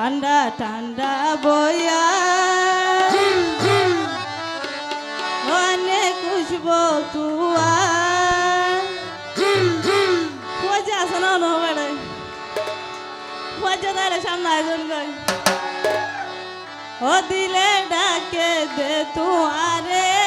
ঠান্ডা ঠান্ডা বয়া। অনেক খুশবো তুয়া। খোঁজা শোনো নো বেড়ে। খোঁজা তাহলে সামনে আয়োজন কর। ও দিলে ডাকে দে তুয়ারে।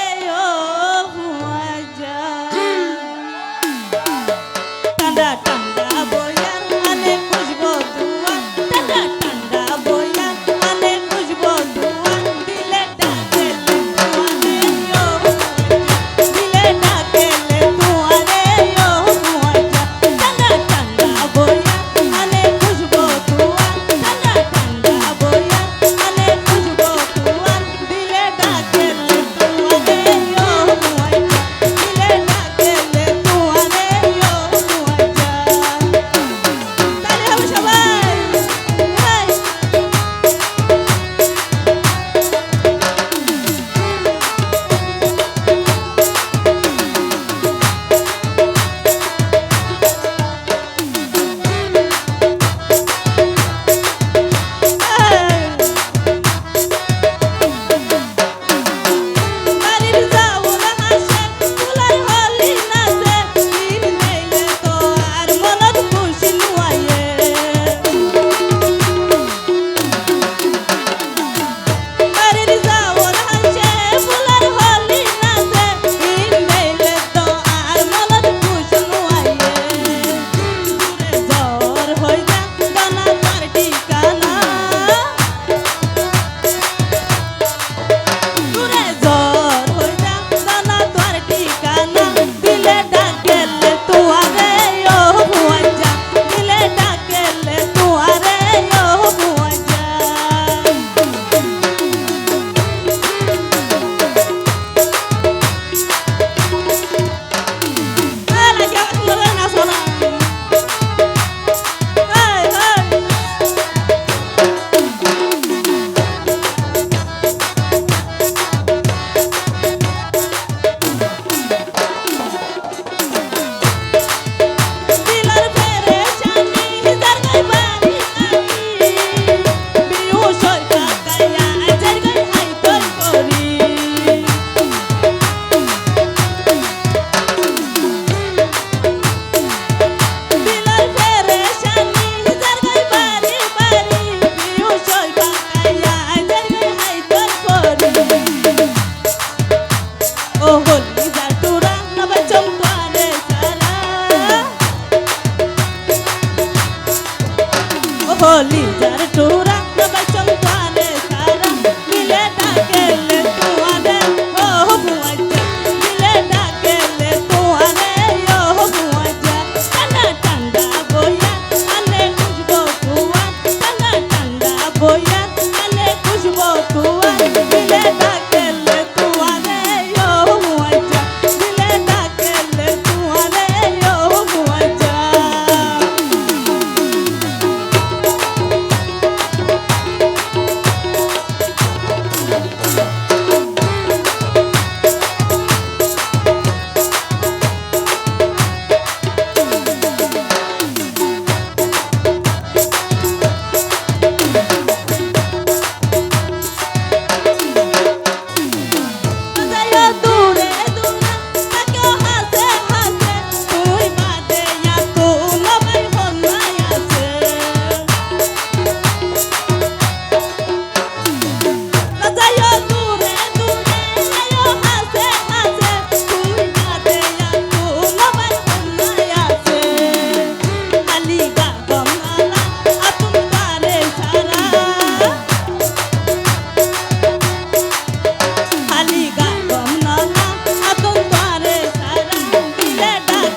কলিজার টুরা সবাই চল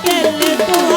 Yeah,